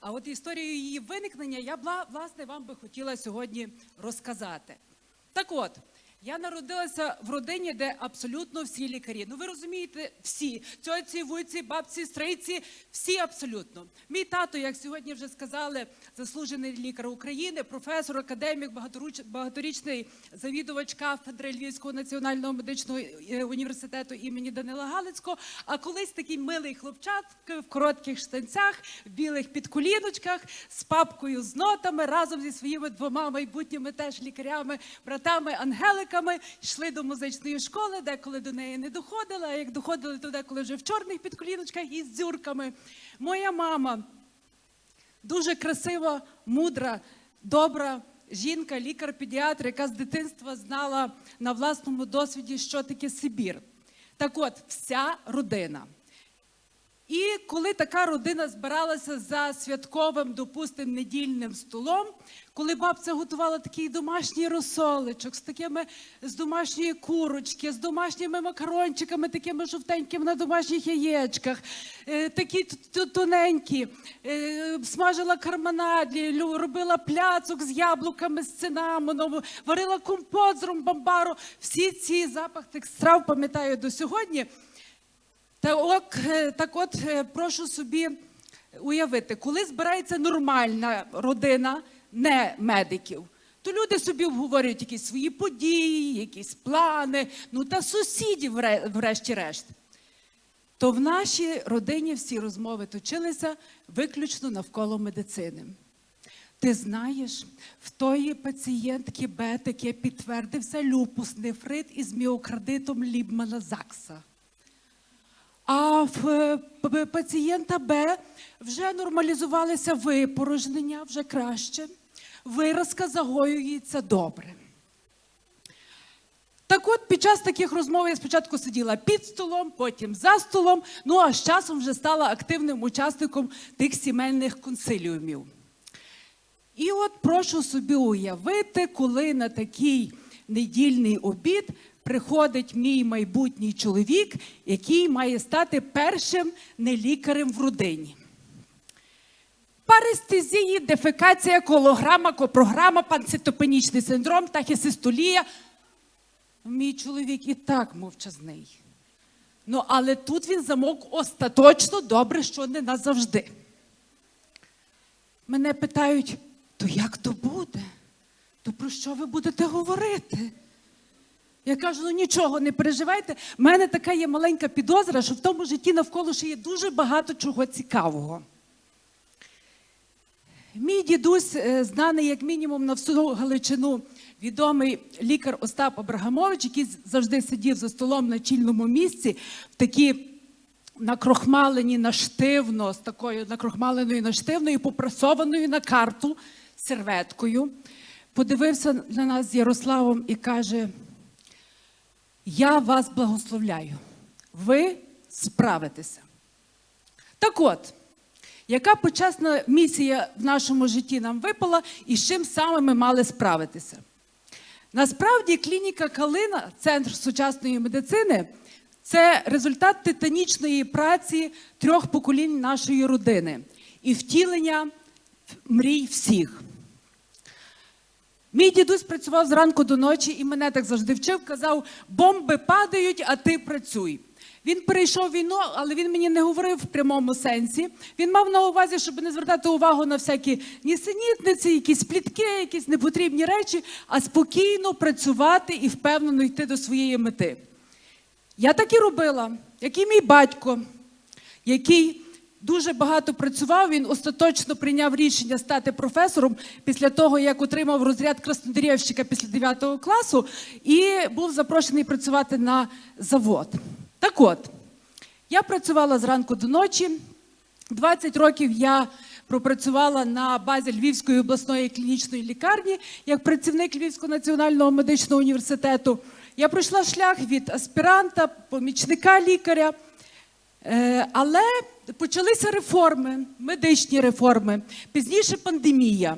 А от історію її виникнення я власне вам би хотіла сьогодні розказати. Так от. Я народилася в родині, де абсолютно всі лікарі. Ну ви розумієте, всі цьоці, вуйці, бабці, стрийці, всі абсолютно. Мій тато, як сьогодні вже сказали, заслужений лікар України, професор, академік, багаторічний завідувач кафедри Львівського національного медичного е, університету імені Данила Галицького. А колись такий милий хлопчат в коротких штанцях, в білих підколіночках, з папкою з нотами разом зі своїми двома майбутніми теж лікарями, братами Ангеликами йшли до музичної школи, деколи до неї не доходили, а як доходили, то деколи вже в чорних підколіночках і з дзюрками. Моя мама дуже красива, мудра, добра жінка, лікар-педіатр, яка з дитинства знала на власному досвіді, що таке Сибір. Так от, вся родина. І коли така родина збиралася за святковим, допустим, недільним столом, коли бабця готувала такий домашній розсоличок з такими з домашньої курочки, з домашніми макарончиками, такими жовтенькими на домашніх яєчках, е, такі тоненькі, е, смажила карманадлі, робила пляцок з яблуками, з цинамоном, варила компот з ромбамбару. Всі ці запах тих страв пам'ятаю до сьогодні. Та ок, е, так от е, прошу собі уявити, коли збирається нормальна родина, не медиків, то люди собі обговорюють якісь свої події, якісь плани, ну та сусідів, врешті-решт. То в нашій родині всі розмови точилися виключно навколо медицини. Ти знаєш, в тої пацієнтки Бетики підтвердився люпус, нефрит із міокардитом Лібмана Закса. А в е, пацієнта Б вже нормалізувалися випорожнення, вже краще. Виразка загоюється добре. Так от, під час таких розмов я спочатку сиділа під столом, потім за столом, ну а з часом вже стала активним учасником тих сімейних консиліумів. І от прошу собі уявити, коли на такий недільний обід приходить мій майбутній чоловік, який має стати першим нелікарем в родині. Парестезії, дефекація, колограма, копрограма, панцитопенічний синдром, тахісистолія. Мій чоловік і так мовчазний. Ну, але тут він замовк остаточно добре, що не назавжди. Мене питають, то як то буде? То про що ви будете говорити? Я кажу, ну нічого, не переживайте. У мене така є маленька підозра, що в тому житті навколо ще є дуже багато чого цікавого. Мій дідусь, е, знаний як мінімум на всю Галичину, відомий лікар Остап Абрагамович, який завжди сидів за столом на чільному місці, в такі накрохмалені наштивно, з такою накрохмаленою наштивною, попрасованою на карту серветкою, подивився на нас з Ярославом і каже: Я вас благословляю, ви справитеся. Так от, яка почесна місія в нашому житті нам випала і з чим саме ми мали справитися? Насправді, клініка Калина, центр сучасної медицини, це результат титанічної праці трьох поколінь нашої родини і втілення мрій всіх. Мій дідусь працював зранку до ночі і мене так завжди вчив, казав: бомби падають, а ти працюй. Він перейшов війну, але він мені не говорив в прямому сенсі. Він мав на увазі, щоб не звертати увагу на всякі нісенітниці, якісь плітки, якісь непотрібні речі, а спокійно працювати і впевнено йти до своєї мети. Я так і робила, як і мій батько, який дуже багато працював. Він остаточно прийняв рішення стати професором після того, як отримав розряд краснодарівщика після 9 класу, і був запрошений працювати на завод. Так от, я працювала зранку до ночі. 20 років я пропрацювала на базі Львівської обласної клінічної лікарні як працівник Львівського національного медичного університету. Я пройшла шлях від аспіранта, помічника лікаря. Е, Але почалися реформи, медичні реформи, пізніше пандемія.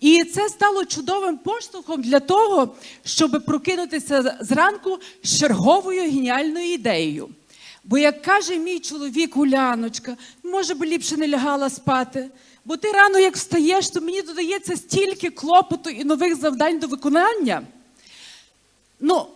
І це стало чудовим поштовхом для того, щоб прокинутися зранку з черговою геніальною ідеєю. Бо як каже мій чоловік Уляночка, може би ліпше не лягала спати. Бо ти рано як встаєш, то мені додається стільки клопоту і нових завдань до виконання. Ну,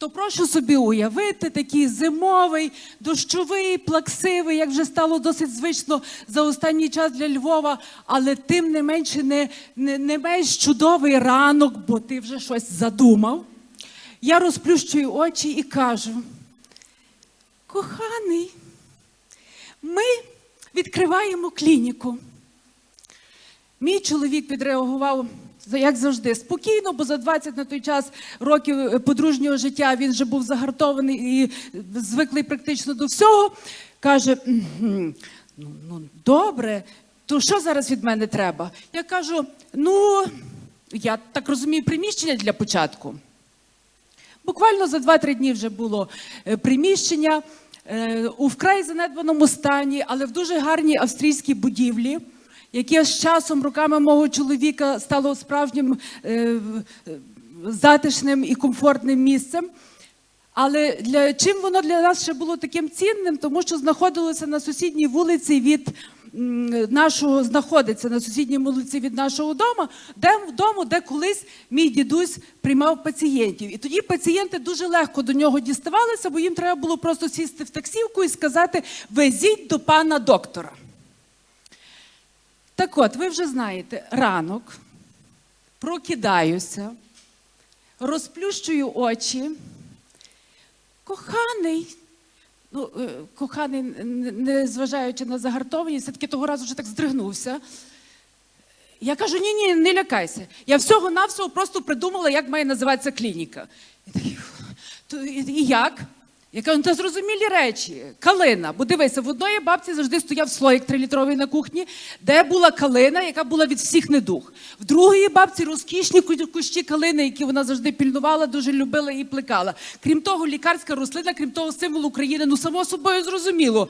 то прошу собі уявити такий зимовий, дощовий, плаксивий, як вже стало досить звично за останній час для Львова, але тим не менше не, не, не менш чудовий ранок, бо ти вже щось задумав. Я розплющую очі і кажу: коханий, ми відкриваємо клініку. Мій чоловік відреагував, як завжди, спокійно, бо за 20 на той час років е, подружнього життя він вже був загартований і звиклий практично до всього. Каже: ну, ну добре, то що зараз від мене треба? Я кажу: ну, я так розумію, приміщення для початку. Буквально за 2-3 дні вже було е, приміщення е, у вкрай занедбаному стані, але в дуже гарній австрійській будівлі, яке з часом руками мого чоловіка стало справжнім е, затишним і комфортним місцем. Але для чим воно для нас ще було таким цінним? Тому що знаходилося на сусідній вулиці від нашого, знаходиться на сусідній вулиці від нашого дому, де дому, де колись мій дідусь приймав пацієнтів. І тоді пацієнти дуже легко до нього діставалися, бо їм треба було просто сісти в таксівку і сказати: везіть до пана доктора. Так от, ви вже знаєте, ранок прокидаюся, розплющую очі. Коханий. Ну, е, коханий, не- не зважаючи на загартованість, все-таки того разу вже так здригнувся. Я кажу: ні, ні, не лякайся. Я всього-навсього просто придумала, як має називатися клініка. І такий, і і як? Я кажу, ну це зрозумілі речі. Калина. Бо дивися, в одної бабці завжди стояв слоїк трилітровий на кухні, де була калина, яка була від всіх недуг. В другої бабці розкішні кущі калини, які вона завжди пільнувала, дуже любила і плекала. Крім того, лікарська рослина, крім того, символ України, ну само собою зрозуміло.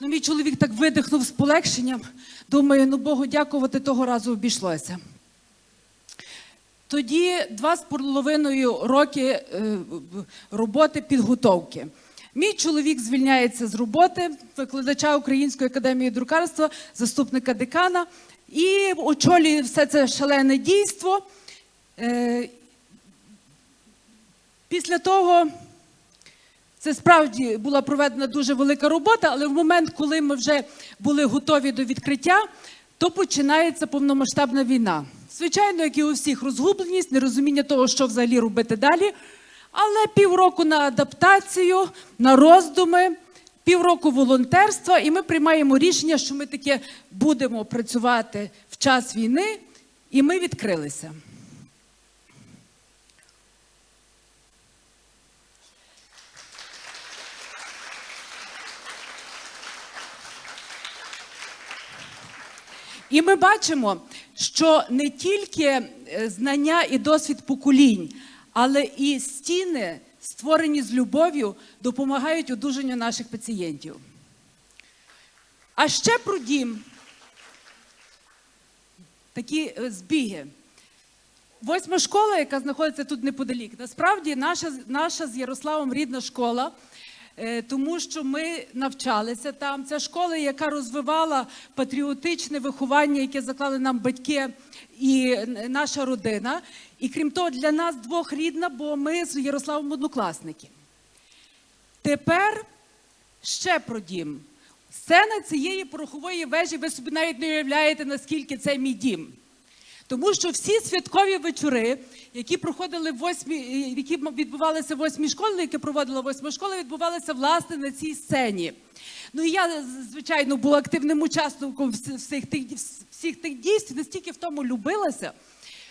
Ну, мій чоловік так видихнув з полегшенням. Думаю, ну Богу дякувати того разу обійшлося. Тоді два з половиною роки е, роботи підготовки. Мій чоловік звільняється з роботи, викладача Української академії друкарства, заступника декана, і очолює все це шалене дійство. Е, Після того це справді була проведена дуже велика робота, але в момент, коли ми вже були готові до відкриття, то починається повномасштабна війна. Звичайно, як і у всіх, розгубленість, нерозуміння того, що взагалі робити далі. Але півроку на адаптацію, на роздуми, півроку волонтерства, і ми приймаємо рішення, що ми таке будемо працювати в час війни, і ми відкрилися. І ми бачимо, що не тільки е, знання і досвід поколінь, але і стіни, створені з любов'ю, допомагають одужанню наших пацієнтів. А ще про дім. Такі е, збіги. Восьма школа, яка знаходиться тут неподалік, насправді наша, наша з Ярославом рідна школа, тому що ми навчалися там. Це школа, яка розвивала патріотичне виховання, яке заклали нам батьки і наша родина. І крім того, для нас двох рідна, бо ми з Ярославом однокласники. Тепер ще про дім. Сцена цієї порохової вежі, ви собі навіть не уявляєте, наскільки це мій дім. Тому що всі святкові вечори, які проходили восьмі, е, які відбувалися в восьмій школі, які проводила восьма школа, відбувалися власне на цій сцені. Ну і я, звичайно, була активним учасником всіх тих, всіх тих дійств, настільки в тому любилася,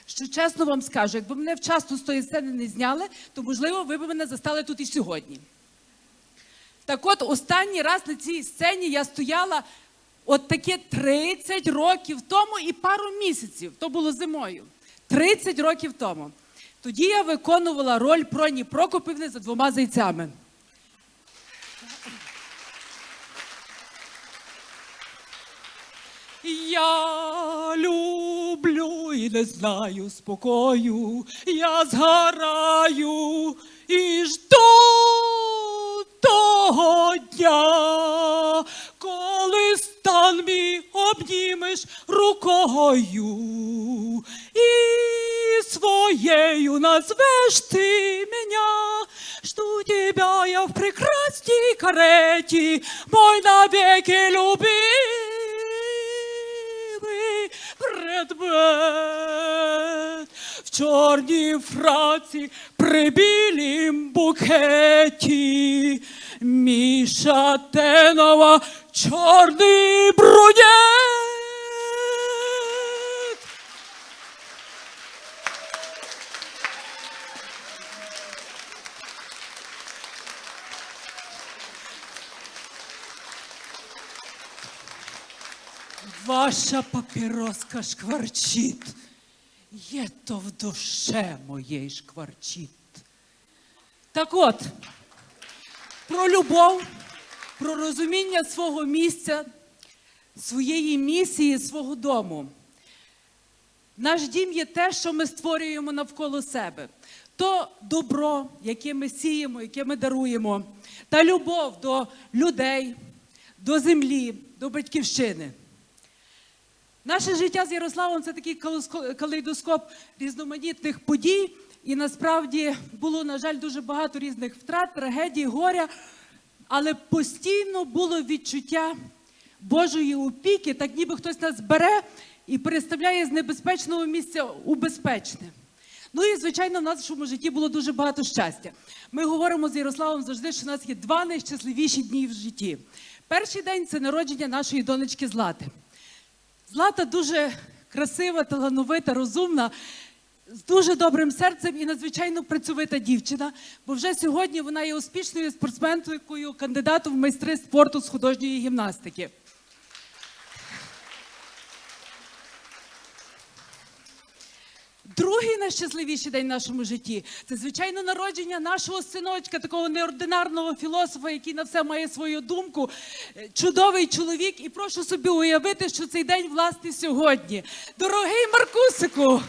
що чесно вам скажу, якби мене вчасно з тої сцени не зняли, то можливо ви б мене застали тут і сьогодні. Так от, останній раз на цій сцені я стояла от таке 30 років тому і пару місяців. То було зимою. 30 років тому. Тоді я виконувала роль Проні Прокопівни за двома зайцями. Я люблю і не знаю спокою, я згораю і жду того дня. Обнімеш рукою і своєю назвеш ти мене. Жду тебя я в прекрасній кареті, мой навеки любимий предмет. В чорній фраці при білім букеті. Міша Тенова, чорний брунет. Ваша папіроска шкварчить, є то в душе моєї шкварчить. Так от, про любов, про розуміння свого місця, своєї місії, свого дому. Наш дім є те, що ми створюємо навколо себе. То добро, яке ми сіємо, яке ми даруємо, та любов до людей, до землі, до батьківщини. Наше життя з Ярославом це такий калейдоско- калейдоскоп різноманітних подій. І насправді було, на жаль, дуже багато різних втрат, трагедій, горя. Але постійно було відчуття Божої опіки, так ніби хтось нас бере і переставляє з небезпечного місця у безпечне. Ну і звичайно, в нашому житті було дуже багато щастя. Ми говоримо з Ярославом завжди, що у нас є два найщасливіші дні в житті. Перший день це народження нашої донечки Злати. Злата дуже красива, талановита, розумна, з дуже добрим серцем і надзвичайно працьовита дівчина. Бо вже сьогодні вона є успішною спортсменкою, кандидатом в майстри спорту з художньої гімнастики. Другий найщасливіший день в нашому житті це, звичайно, народження нашого синочка, такого неординарного філософа, який на все має свою думку. Е, Чудовий чоловік. І прошу собі уявити, що цей день власне сьогодні. Дорогий Маркусику!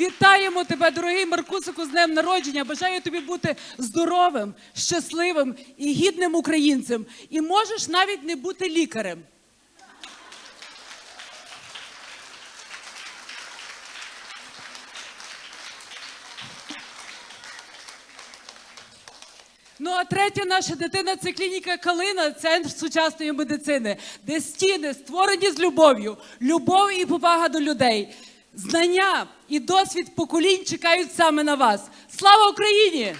Вітаємо тебе, дорогий Маркусику, з днем народження. Бажаю тобі бути здоровим, щасливим і гідним українцем. І можеш навіть не бути лікарем. Ну а третя наша дитина це клініка Калина, центр сучасної медицини, де стіни створені з любов'ю, любов і повага до людей. Знання і досвід поколінь чекають саме на вас. Слава Україні!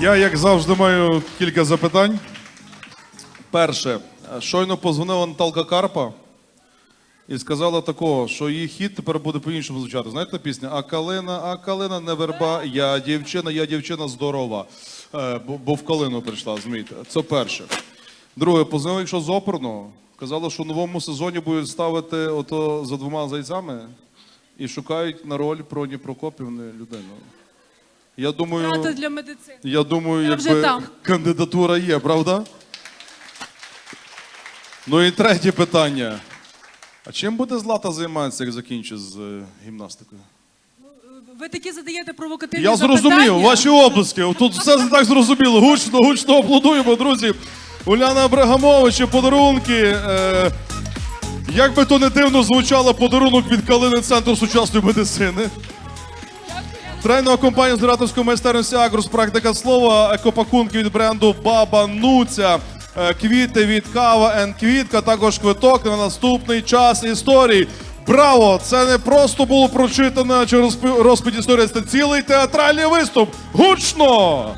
Я, як завжди, маю кілька запитань. Перше, щойно позвонила Наталка Карпа і сказала такого, що її хіт тепер буде по-іншому звучати. Знаєте пісня? А калина, а калина не верба, я дівчина, я дівчина здорова. Е, бо, бо в калину прийшла, розумієте? Це перше. Друге, позвонила, якщо з оперного, казала, що в новому сезоні будуть ставити ото за двома зайцями і шукають на роль Проні Прокопівни людину. Я думаю. Рада для медицини. Я думаю, Я вже якби там. кандидатура є, правда? Ну і третє питання. А чим буде Злата займатися, як закінчить з е, гімнастикою? Ви такі задаєте провокативні Я запитання. зрозумів, ваші обласки. Тут все так зрозуміло. Гучно, гучно аплодуємо, друзі. Уляна Абрагамович, подарунки. Е, як би то не дивно звучало подарунок від Калини Центру сучасної медицини. Тренова компанія з операторської майстерності Агрос, практика слова, екопакунки від бренду Баба Нуця, квіти від Кава Ен Квітка, також квиток на наступний час історії. Браво! Це не просто було прочитано чи розповідь історії, це цілий театральний виступ. Гучно!